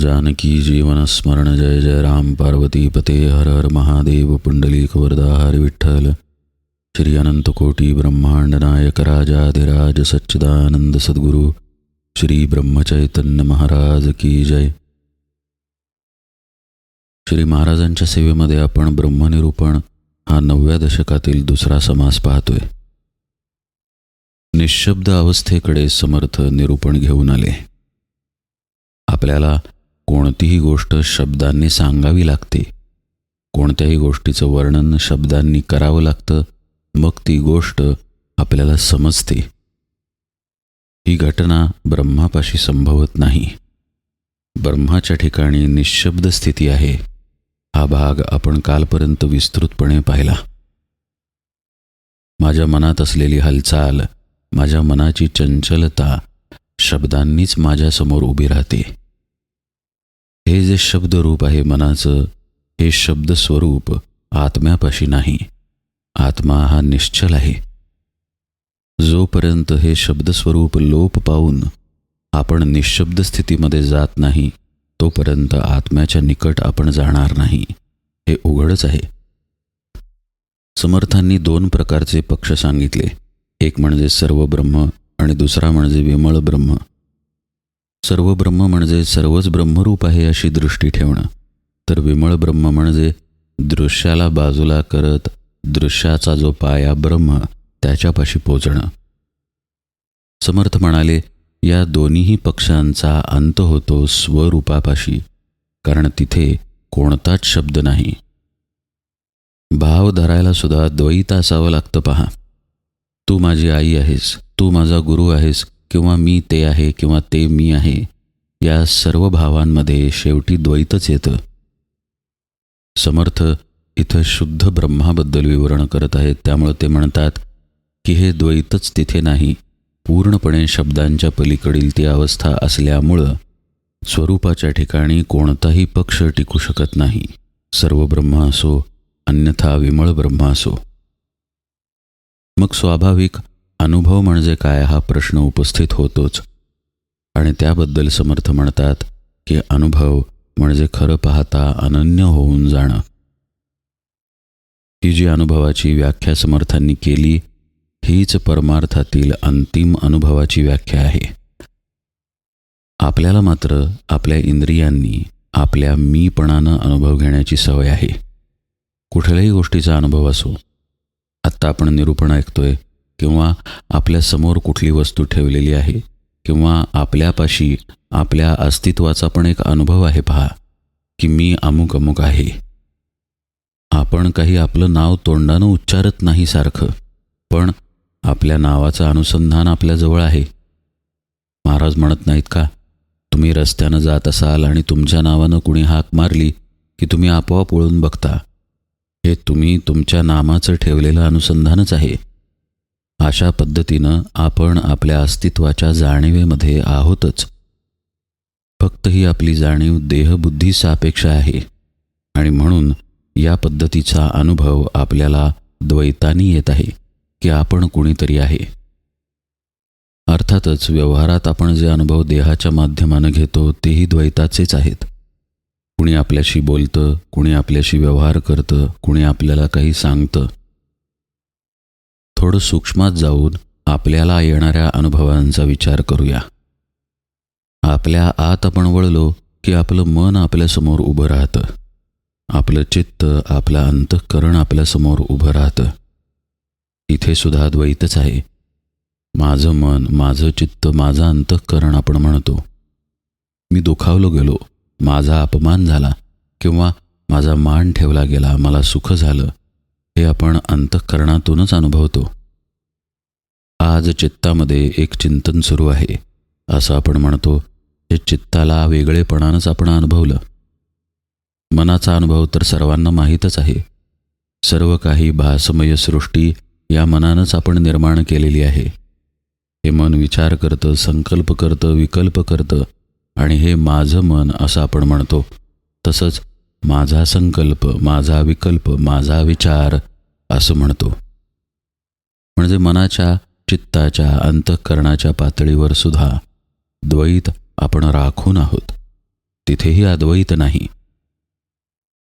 जानकी जीवनस्मरण जय जय राम पार्वती पते हर हर महादेव पुंडलीक वरदा हर विठ्ठल। श्री अनंत कोटी ब्रह्मांड नायक राजाधिराज सच्चिदानंद सद्गुरु श्री ब्रह्मचैतन्य महाराज की जय। श्री महाराजांच्या सेवेमध्ये आपण ब्रह्मनिरूपण हा नवव्या दशकातील दुसरा समास पाहतोय. निशब्द अवस्थेकडे समर्थ निरूपण घेऊन आले. आपल्याला कोणतीही गोष्ट शब्दांनी सांगावी लागते. कोणत्याही गोष्टीचं वर्णन शब्दांनी करावं लागतं मग ती गोष्ट आपल्याला समजते. ही घटना ब्रह्मापाशी संभवत नाही. ब्रह्माच्या ठिकाणी निशब्द स्थिती आहे. हा भाग आपण कालपर्यंत विस्तृतपणे पाहिला. माझ्या मनात असलेली हालचाल माझ्या मनाची चंचलता शब्दांनीच माझ्यासमोर उभी राहते. हे जे शब्दरूप आहे मनाचं हे शब्दस्वरूप आत्म्यापाशी नाही. आत्मा हा निश्चल आहे. जोपर्यंत हे शब्दस्वरूप लोप पाहून आपण निशब्द स्थितीमध्ये जात नाही तोपर्यंत आत्म्याच्या निकट आपण जाणार नाही. हे उघडच आहे. समर्थांनी दोन प्रकारचे पक्ष सांगितले. एक म्हणजे सर्व ब्रह्म आणि दुसरा म्हणजे विमळ ब्रह्म. सर्व ब्रह्म म्हणजे सर्वच ब्रह्मरूप आहे अशी दृष्टी ठेवणं. तर विमळ ब्रह्म म्हणजे दृश्याला बाजूला करत दृश्याचा जो पाया ब्रह्म त्याच्यापाशी पोचणं. समर्थ म्हणाले या दोन्हीही पक्षांचा अंत होतो स्वरूपापाशी कारण तिथे कोणताच शब्द नाही. भाव धरायला सुद्धा द्वैत असावं लागतं पहा. तू माझी आई आहेस तू माझा गुरु आहेस किंवा मी ते आहे किंवा ते मी आहे या सर्व भावांमध्ये शेवटी द्वैतच येतं. समर्थ इथं शुद्ध ब्रह्माबद्दल विवरण करत आहेत त्यामुळे ते म्हणतात की हे द्वैतच तिथे नाही पूर्णपणे शब्दांच्या पलीकडील ती अवस्था असल्यामुळं स्वरूपाच्या ठिकाणी कोणताही पक्ष टिकू शकत नाही. सर्व ब्रह्म असो अन्यथा विमळ ब्रह्म असो. मग स्वाभाविक अनुभव म्हणजे काय हा प्रश्न उपस्थित होतोच. आणि त्याबद्दल समर्थ म्हणतात की अनुभव म्हणजे खरं पाहता अनन्य होऊन जाणं. ही जी अनुभवाची व्याख्या समर्थांनी केली हीच परमार्थातील अंतिम अनुभवाची व्याख्या आहे. आपल्याला मात्र आपल्या इंद्रियांनी आपल्या मीपणानं अनुभव घेण्याची सवय आहे. कुठल्याही गोष्टीचा अनुभव असो आत्ता आपण निरूपण ऐकतोय किंवा आपल्यासमोर कुठली वस्तू ठेवलेली आहे किंवा आपल्यापाशी आपल्या अस्तित्वाचा पण एक अनुभव आहे पहा की मी अमुक अमुक आहे. आपण काही आपलं नाव तोंडानं उच्चारत नाही सारखं पण आपल्या नावाचं अनुसंधान आपल्याजवळ आहे. महाराज म्हणत नाहीत का तुम्ही रस्त्यानं जात असाल आणि तुमच्या नावानं कुणी हाक मारली की तुम्ही आपोआप वळून बघता. हे तुम्ही तुमच्या नामाचं ठेवलेलं अनुसंधानच आहे. अशा पद्धतीनं आपण आपल्या अस्तित्वाच्या जाणीवेमध्ये आहोतच. फक्त ही आपली जाणीव देहबुद्धी सापेक्ष आहे आणि म्हणून या पद्धतीचा अनुभव आपल्याला द्वैतानी येत आहे की आपण कुणीतरी आहे. अर्थातच व्यवहारात आपण जे अनुभव देहाच्या माध्यमानं घेतो तेही द्वैताचेच आहेत. कुणी आपल्याशी बोलतं कुणी आपल्याशी व्यवहार करतं कुणी आपल्याला काही सांगतं थोडं सूक्ष्मात जाऊन आपल्याला येणाऱ्या अनुभवांचा विचार करूया. आपल्या आत आपण वळलो की आपलं मन आपल्यासमोर उभं राहतं. आपलं चित्त आपलं अंतःकरण आपल्यासमोर उभं राहतं. इथे सुद्धा द्वैतच आहे. माझं मन माझं चित्त माझं अंतःकरण आपण म्हणतो. मी दुखावलो गेलो. माझा अपमान झाला किंवा माझा मान ठेवला गेला. मला सुख झालं. हे आपण अंतःकरणातूनच अनुभवतो. आज चित्तामध्ये एक चिंतन सुरू आहे. असं आपण म्हणतो हे चित्ताला वेगळेपणानंच आपण अनुभवलं. मनाचा अनुभव तर सर्वांना माहीतच आहे. सर्व काही भासमय सृष्टी या मनानंच आपण निर्माण केलेली आहे. हे मन विचार करतं संकल्प करतं विकल्प करतं आणि हे माझं मन असं आपण म्हणतो. तसंच माझा संकल्प माझा विकल्प माझा विचार असं म्हणतो. म्हणजे मनाच्या चित्ताच्या अंतःकरणाच्या पातळीवर सुद्धा द्वैत आपण राखून आहोत. तिथेही अद्वैत नाही.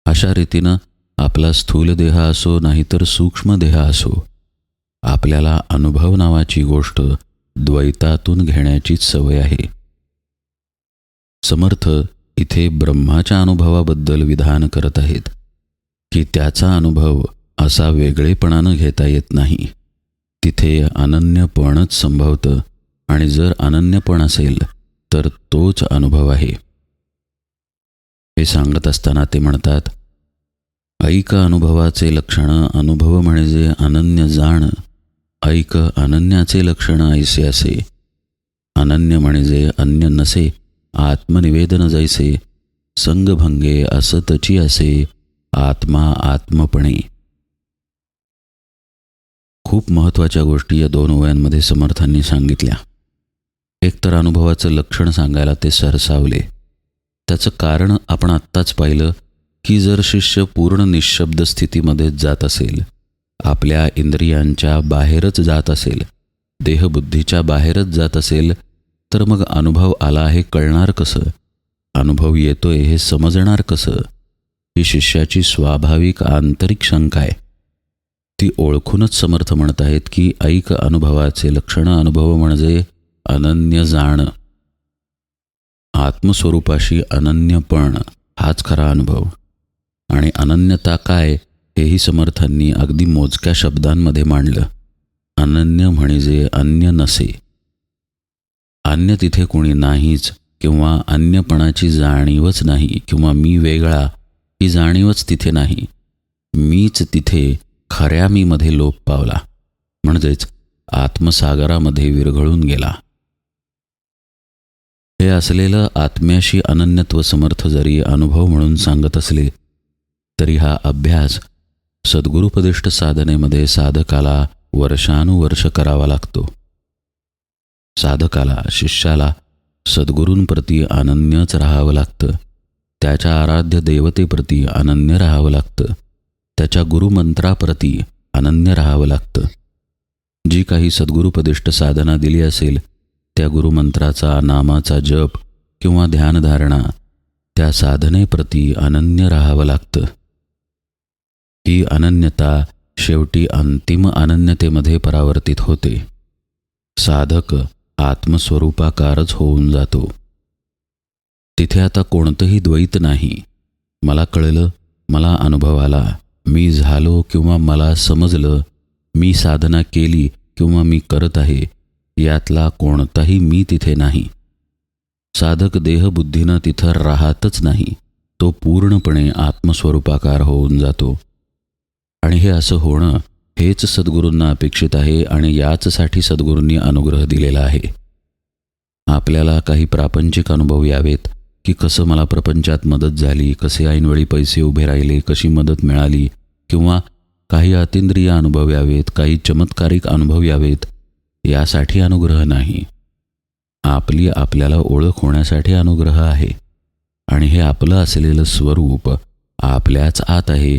अशा रीतीनं आपला स्थूल देह असो नाहीतर सूक्ष्म देह असो आपल्याला अनुभव नावाची गोष्ट द्वैतातून घेण्याचीच सवय आहे. समर्थ इथे ब्रह्माच्या अनुभवाबद्दल विधान करत आहेत की त्याचा अनुभव असा वेगळेपणानं घेता येत नाही. तिथे अनन्यपणच संभवतं आणि जर अनन्यपण असेल तर तोच अनुभव आहे. हे सांगत असताना ते म्हणतात ऐक अनुभवाचे लक्षण अनुभव म्हणजे अनन्य जाण. ऐक अनन्याचे लक्षण ऐसे असे. अनन्य म्हणजे अन्य नसे आत्मनिवेदन जैसे. संगभंगे असतची असे. आत्मा आत्मपणे. खूप महत्त्वाच्या गोष्टी या दोन ओव्यांमध्ये समर्थांनी सांगितल्या. एकतर अनुभवाचं लक्षण सांगायला ते सरसावले. त्याचं कारण आपण आत्ताच पाहिलं की जर शिष्य पूर्ण निशब्द स्थितीमध्ये जात असेल आपल्या इंद्रियांच्या बाहेरच जात असेल देहबुद्धीच्या बाहेरच जात असेल तर मग अनुभव आला हे कळणार कसं? अनुभव येतोय हे समजणार कसं? ही शिष्याची स्वाभाविक आंतरिक शंका आहे. ती ओळखूनच समर्थ म्हणत आहेत की ऐक अनुभवाचे लक्षण अनुभव म्हणजे अनन्य जाण. आत्मस्वरूपाशी अनन्यपण हाच खरा अनुभव. आणि अनन्यता काय हेही समर्थांनी अगदी मोजक्या शब्दांमध्ये मांडलं. अनन्य म्हणजे अन्य नसे. अन्य तिथे कोणी नाहीच किंवा अन्यपणाची जाणीवच नाही किंवा मी वेगळा ही जाणीवच तिथे नाही. मीच तिथे खऱ्या मीमध्ये लोप पावला. म्हणजेच आत्मसागरामध्ये विरघळून गेला. हे असलेलं आत्म्याशी अनन्यत्व समर्थ जरी अनुभव म्हणून सांगत असले तरी हा अभ्यास सद्गुरुपदिष्ट साधनेमध्ये साधकाला वर्षानुवर्ष करावा लागतो. साधकाला शिष्याला सद्गुरूंप्रती अनन्यच राहावं लागतं. त्याच्या आराध्य देवतेप्रती अनन्य राहावं लागतं. त्याच्या गुरुमंत्राप्रती अनन्य राहावं लागतं. जी काही सद्गुरुपदिष्ट साधना दिली असेल त्या गुरुमंत्राचा नामाचा जप किंवा ध्यानधारणा त्या साधनेप्रती अनन्य राहावं लागतं. ही अनन्यता शेवटी अंतिम अनन्यतेमध्ये परावर्तित होते. साधक आत्मस्वरूपाकारच होऊन जातो. तिथे आता कोणतंही द्वैत नाही. मला कळलं मला अनुभव आला. मी झालो किंवा मला समजलं मी साधना केली किंवा मी करत आहे यातला कोणताही मी तिथे नाही. साधक देहबुद्धीनं तिथं राहतच नाही तो पूर्णपणे आत्मस्वरूपाकार होऊन जातो. आणि हे असं होणं हेच सद्गुरूंना अपेक्षित आहे आणि याचसाठी सद्गुरूंनी अनुग्रह दिलेला आहे. आपल्याला काही प्रापंचिक अनुभव यावेत की कसं मला प्रपंचात मदत झाली कसे ऐनवेळी पैसे उभे राहिले कशी मदत मिळाली किंवा काही अतिंद्रिय अनुभव यावेत काही चमत्कारिक अनुभव यावेत यासाठी अनुग्रह नाही. आपली आपल्याला ओळख होण्यासाठी अनुग्रह आहे. आणि हे आपलं असलेलं स्वरूप आपल्याच आत आहे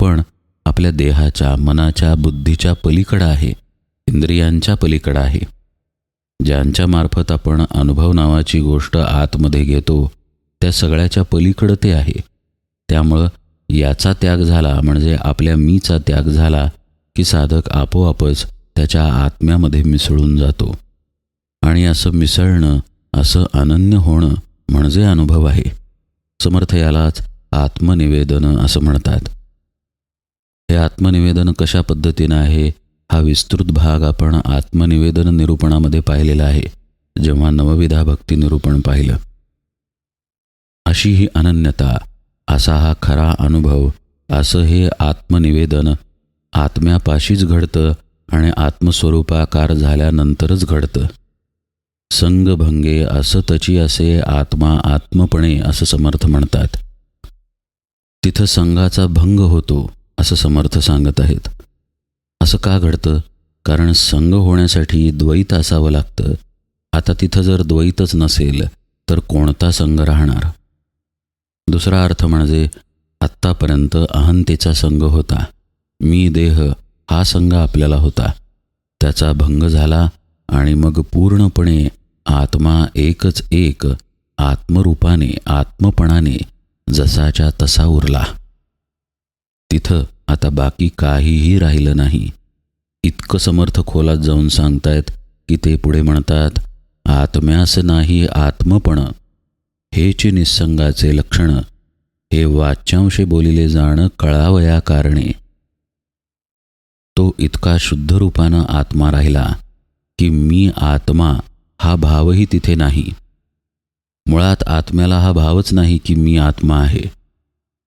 पण आपल्या देहाच्या मनाच्या बुद्धीच्या पलीकडं आहे इंद्रियांच्या पलीकडं आहे. ज्यांच्या मार्फत आपण अनुभव नावाची गोष्ट आतमध्ये घेतो त्या सगळ्याच्या पलीकडं ते आहे. त्यामुळं याचा त्याग झाला म्हणजे आपल्या मीचा त्याग झाला की साधक आपोआपच त्याच्या आत्म्यामध्ये मिसळून जातो. आणि असं मिसळणं असं अनन्य होणं म्हणजे अनुभव आहे. समर्थ यालाच आत्मनिवेदन असं म्हणतात. हे आत्मनिवेदन कशा पद्धतीनं आहे? हा विस्तृत भाग आपण आत्मनिवेदन निरूपणामध्ये पाहिलेला आहे. जेव्हा नवविधा भक्ती निरूपण पाहिलं. अशी ही अनन्यता असा हा खरा अनुभव असं हे आत्मनिवेदन आत्म्यापाशीच घडतं आणि आत्मस्वरूपाकार झाल्यानंतरच घडतं. संगभंगे असं तची असे आत्मा आत्मपणे असं समर्थ म्हणतात. तिथं संघाचा भंग होतो असं समर्थ सांगत आहेत. असं का घडतं? कारण संघ होण्यासाठी द्वैत असावं लागतं. आता तिथं जर द्वैतच नसेल तर कोणता संघ राहणार? दुसरा अर्थ म्हणजे आत्तापर्यंत अहंतेचा संघ होता. मी देह हा संघ आपल्याला होता. त्याचा भंग झाला आणि मग पूर्णपणे आत्मा एकच एक आत्मरूपाने आत्मपणाने जसाच्या तसा उरला. तिथं आता बाकी काहीही राहिलं नाही. इतकं समर्थ खोलात जाऊन सांगतायत की ते पुढे म्हणतात आत्म्यास नाही आत्मपण. हेची निसंगाचे लक्षण हे वाच्यांशी बोलिले जाणं कळावया कारणे. तो इतका शुद्ध रूपानं आत्मा राहिला की मी आत्मा हा भावही तिथे नाही. मुळात आत्म्याला हा भावच नाही की मी आत्मा आहे.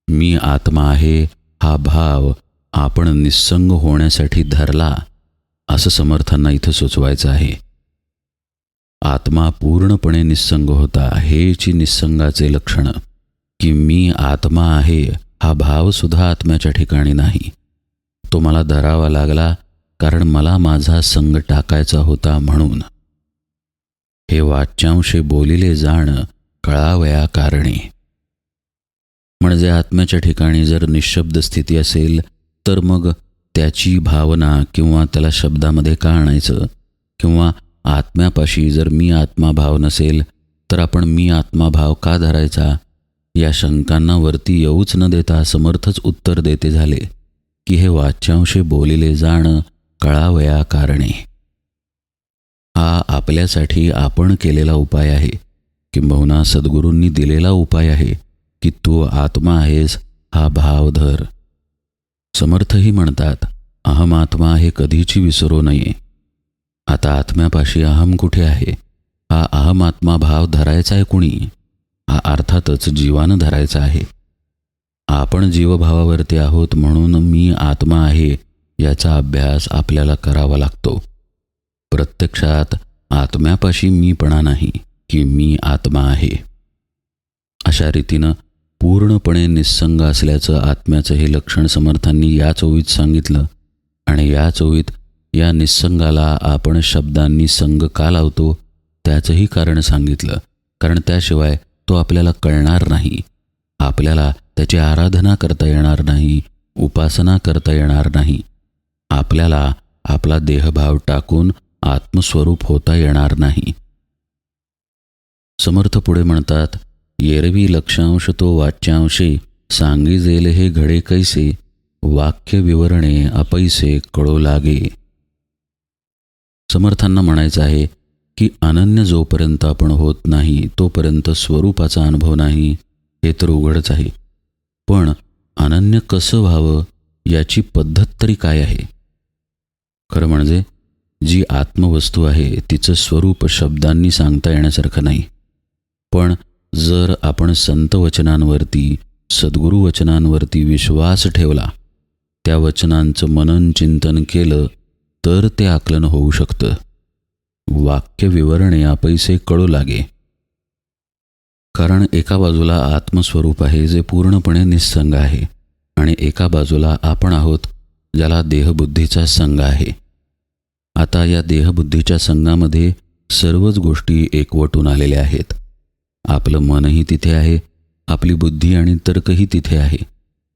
मी आत्मा आहे हा भाव आपण निस्संग होण्यासाठी धरला असं समर्थांना इथं सुचवायचं आहे. आत्मा पूर्णपणे निस्संग होता हेची निस्संगाचे लक्षण. की मी आत्मा आहे हा भाव सुद्धा आत्म्याच्या ठिकाणी नाही. तो मला धरावा लागला कारण मला माझा संग टाकायचा होता म्हणून. हे वाच्यांशी बोलिले जाण कळावया कारणे. म्हणजे आत्म्याच्या ठिकाणी जर निशब्द स्थिती असेल तर मग त्याची भावना किंवा त्याला शब्दामध्ये का आणायचं? किंवा आत्म्यापाशी जर मी आत्माभाव नसेल तर आपण मी आत्माभाव का धरायचा? या शंकांना वरती येऊच न देता समर्थच उत्तर देते झाले की हे वाच्यांशी बोलिले जाणं कळावया कारणे. हा आपल्यासाठी आपण केलेला उपाय आहे किंबहुना सद्गुरूंनी दिलेला उपाय आहे की तू आत्मा आहेस हा भाव धर. समर्थही म्हणतात अहमात्मा हे कधीची विसरू नये. आता आत्म्यापाशी अहम कुठे आहे? हा अहम आत्मा भाव धरायचा आहे कुणी? हा अर्थातच जीवानं धरायचा आहे. आपण जीवभावावरती आहोत म्हणून मी आत्मा आहे याचा अभ्यास आपल्याला करावा लागतो. प्रत्यक्षात आत्म्यापाशी मीपणा नाही की मी आत्मा आहे. अशा रीतीनं पूर्णपणे निस्संग असल्याचं आत्म्याचं हे लक्षण समर्थांनी याच ओवीत सांगितलं आणि याच ओवीत या निसंगाला आपण शब्दांनी संग का लावतो त्याचंही कारण सांगितलं. कारण त्याशिवाय तो आपल्याला कळणार नाही. आपल्याला त्याची आराधना करता येणार नाही उपासना करता येणार नाही. आपल्याला आपला देहभाव टाकून आत्मस्वरूप होता येणार नाही. समर्थ पुढे म्हणतात येरवी लक्षांश तो वाच्यांशी सांगी जेल हे घडे कैसे वाक्य विवरणे अपैसे कळो लागे. समर्थांना म्हणायचं आहे की अनन्य जोपर्यंत आपण होत नाही तोपर्यंत स्वरूपाचा अनुभव नाही हे तर उघडच आहे. पण अनन्य कसं व्हावं याची पद्धत तरी काय आहे? खरं म्हणजे जी आत्मवस्तू आहे तिचं स्वरूप शब्दांनी सांगता येण्यासारखं नाही. पण जर आपण संत वचनांवरती सद्गुरू वचनांवरती विश्वास ठेवला त्या वचनांचं मनन चिंतन केलं तर ते आकलन होऊ शकतं. वाक्य विवरणे आपैसे कळू लागे. कारण एका बाजूला आत्मस्वरूप आहे जे पूर्णपणे निस्संग आहे आणि एका बाजूला आपण आहोत ज्याला देहबुद्धीचा संघ आहे. आता या देहबुद्धीच्या संघामध्ये सर्वच गोष्टी एकवटून आलेल्या आहेत. आपलं मनही तिथे आहे आपली बुद्धी आणि तर्कही तिथे आहे.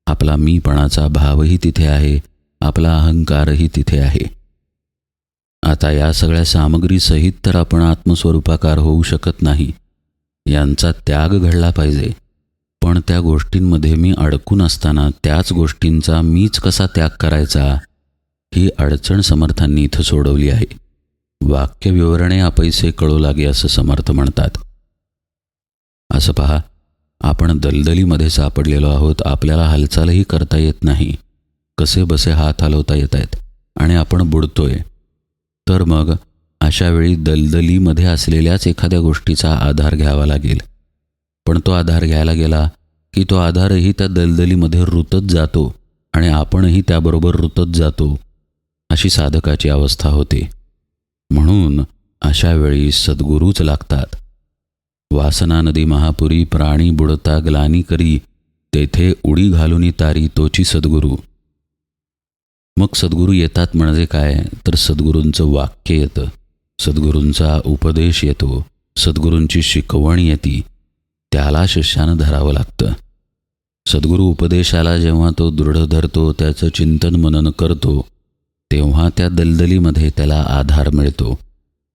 आपला मीपणाचा भावही तिथे आहे आपला अहंकारही तिथे आहे. आता या सगळ्या सामग्रीसहित तर आपण आत्मस्वरूपाकार होऊ शकत नाही. यांचा त्याग घडला पाहिजे. पण त्या गोष्टींमध्ये मी अडकून असताना त्याच गोष्टींचा मीच कसा त्याग करायचा? ही अडचण समर्थांनी इथं सोडवली आहे. वाक्य विवरणे अपैसे कळू लागे असं समर्थ म्हणतात. असं पहा आपण दलदलीमध्ये सापडलेलो आहोत आपल्याला हालचालही करता येत नाही. कसे बसे हात हलवता येत आहेत? आणि आपण बुडतोय. तर मग अशा वेळी दलदलीमध्ये असलेल्याच एखाद्या गोष्टीचा आधार घ्यावा लागेल. पण तो आधार घ्यायला गेला की तो आधारही त्या दलदलीमध्ये रुतत जातो आणि आपणही त्याबरोबर रुतत जातो अशी साधकाची अवस्था होते. म्हणून अशा वेळी सद्गुरूच लागतात. वासना नदी महापुरी प्राणी बुडता ग्लानी करी तेथे उडी घालून तारी तोची सद्गुरू. मग सद्गुरू येतात म्हणजे काय? तर सद्गुरूंचं वाक्य येतं. सद्गुरूंचा उपदेश येतो. सद्गुरूंची शिकवण येते. त्याला शिष्यानं धरावं लागतं. सद्गुरू उपदेशाला जेव्हा तो दृढ धरतो त्याचं चिंतन मनन करतो तेव्हा त्या दलदलीमध्ये त्याला आधार मिळतो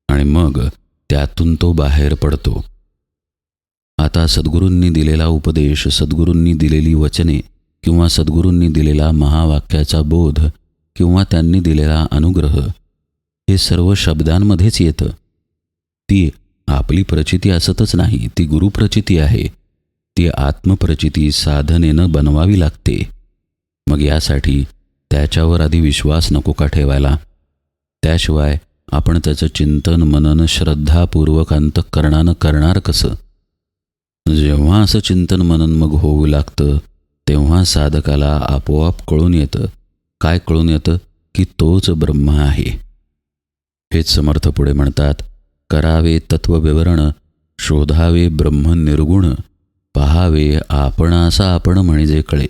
आणि मग त्यातून तो बाहेर पडतो. आता सद्गुरूंनी दिलेला उपदेश सद्गुरूंनी दिलेली वचने किंवा सद्गुरूंनी दिलेला महावाक्याचा बोध किंवा त्यांनी दिलेला अनुग्रह हे सर्व शब्दांमध्येच येतं. ती आपली प्रचिती असतच नाही ती गुरुप्रचिती आहे. ती आत्मप्रचिती साधनेनं बनवावी लागते. मग यासाठी त्याच्यावर आधी विश्वास नको का ठेवायला? त्याशिवाय आपण त्याचं चिंतन मनन श्रद्धापूर्वक अंतःकरणानं करणार कसं? जेव्हा असं चिंतन मनन मग होऊ लागतं तेव्हा साधकाला आपोआप कळून येतं. काय कळून येतं की तोच ब्रह्म आहे. हेच समर्थ पुढे म्हणतात करावे तत्वविवरण शोधावे ब्रह्म निर्गुण पहावे आपणासा आपण म्हणजे कळे.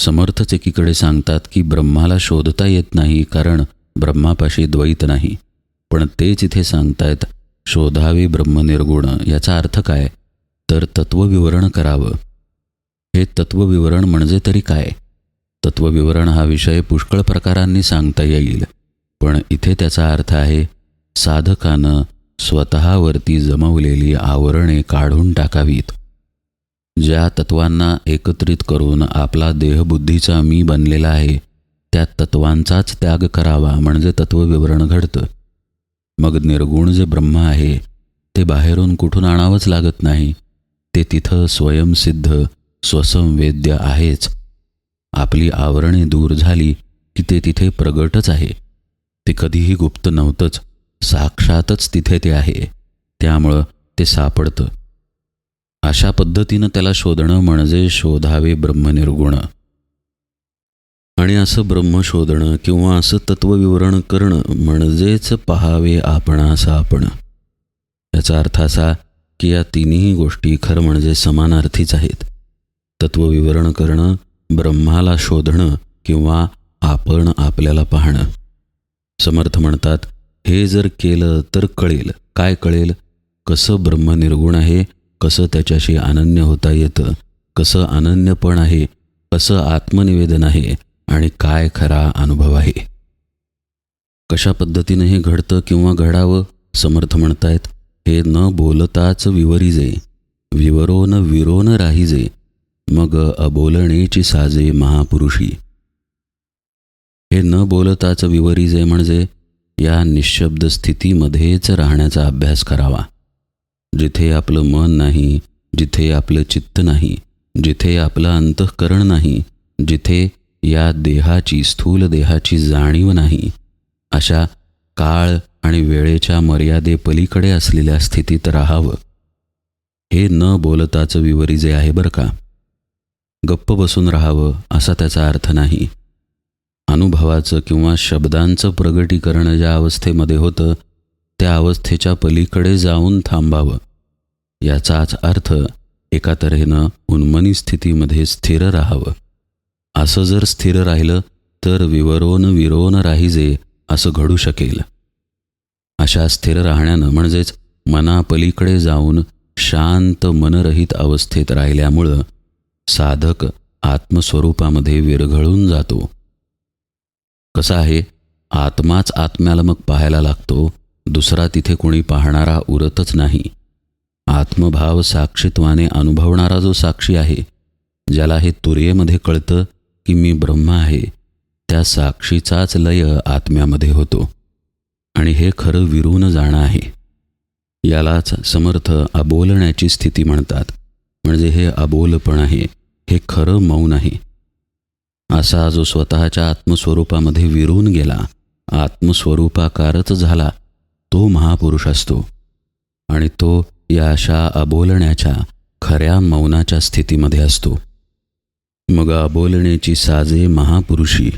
समर्थच एकीकडे सांगतात की ब्रह्माला शोधता येत नाही कारण ब्रह्मापाशी द्वैत नाही. पण तेच इथे सांगतायत शोधावे ब्रह्मनिर्गुण याचा अर्थ काय? तर तत्वविवरण करावं. हे तत्वविवरण म्हणजे तरी काय? तत्वविवरण हा विषय पुष्कळ प्रकारांनी सांगता येईल. पण इथे त्याचा अर्थ आहे साधकानं स्वतःवरती जमवलेली आवरणे काढून टाकावीत. ज्या तत्वांना एकत्रित करून आपला देहबुद्धीचा मी बनलेला आहे त्या तत्वांचाच त्याग करावा म्हणजे तत्वविवरण घडतं. मग निर्गुण जे ब्रह्म आहे ते बाहेरून कुठून आणावंच लागत नाही. ते तिथं स्वयंसिद्ध स्वसंवेद्य आहेच. आपली आवरणे दूर झाली की ते तिथे प्रगटच आहे. ते कधीही गुप्त नव्हतंच साक्षातच तिथे ते आहे. त्यामुळं ते सापडतं. अशा पद्धतीनं त्याला शोधणं म्हणजे शोधावे ब्रह्मनिर्गुण. आणि असं ब्रह्म शोधणं किंवा असं तत्वविवरण करणं म्हणजेच पहावे आपणास आपण याचा अर्थ असा की या तिन्ही गोष्टी खरं म्हणजे समानार्थीच आहेत. तत्वविवरण करणं ब्रह्माला शोधणं किंवा आपण आपल्याला पाहणं. समर्थ म्हणतात हे जर केलं तर कळेल. काय कळेल? कसं ब्रह्म निर्गुण आहे? कसं त्याच्याशी अनन्य होता येतं? कसं अनन्यपण आहे? कसं आत्मनिवेदन आहे? आणि काय खरा अनुभव आहे? कशा पद्धतीनं हे घडतं किंवा घडावं? समर्थ म्हणतायत हे न बोलताच विवरीजे. विवरो न विरो न राहिजे. मग अबोलणेची साजे महापुरुषी. हे न बोलताच विवरीजे म्हणजे या निशब्द स्थितीमध्येच राहण्याचा अभ्यास करावा. जिथे आपलं मन नाही जिथे आपलं चित्त नाही जिथे आपलं अंतःकरण नाही जिथे या देहाची स्थूल देहाची जाणीव नाही अशा काळ आणि वेळेच्या मर्यादेपलीकडे असलेल्या स्थितीत राहावं. हे न बोलताचं विवरी जे आहे बरं का? गप्प बसून राहावं असा त्याचा अर्थ नाही. अनुभवाचं किंवा शब्दांचं प्रगटीकरण ज्या अवस्थेमध्ये होतं त्या अवस्थेच्या पलीकडे जाऊन थांबावं. याचाच अर्थ एका तऱ्हेनं उन्मनी स्थितीमध्ये स्थिर राहावं. असं जर स्थिर राहिलं तर विवरोन विरोन राहिजे असं घडू शकेल. अशा स्थिर राहण्यानं म्हणजेच मनापलीकडे जाऊन शांत मनरहित अवस्थेत राहिल्यामुळं साधक आत्मस्वरूपामध्ये विरघळून जातो. कसा आहे? आत्माच आत्म्याला मग पाहायला लागतो दुसरा तिथे कोणी पाहणारा उरतच नाही. आत्मभाव साक्षीत्वाने अनुभवणारा जो साक्षी आहे ज्याला हे तुर्येमध्ये कळतं की मी ब्रह्म आहे त्या साक्षीचाच लय आत्म्यामध्ये होतो. आणि हे खरं विरून जाणं आहे. यालाच समर्थ अबोलण्याची स्थिती म्हणतात. म्हणजे हे अबोलपण आहे. हे खरं मौन आहे. असा जो स्वतःच्या आत्मस्वरूपामध्ये विरून गेला आत्मस्वरूपाकारच झाला तो महापुरुष असतो. आणि तो या अशा अबोलण्याच्या खऱ्या मौनाच्या स्थितीमध्ये असतो. मग अबोलण्याची साजे महापुरुषी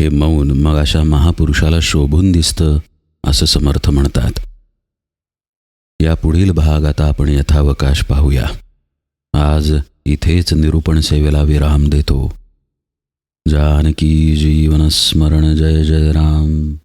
हे मौन मग अशा महापुरुषाला शोभून दिसतं असं समर्थ म्हणतात. या पुढील भाग आता आपण यथावकाश पाहूया. आज इथेच निरूपण सेवेला विराम देतो. जानकी जीवनस्मरण जय जय राम.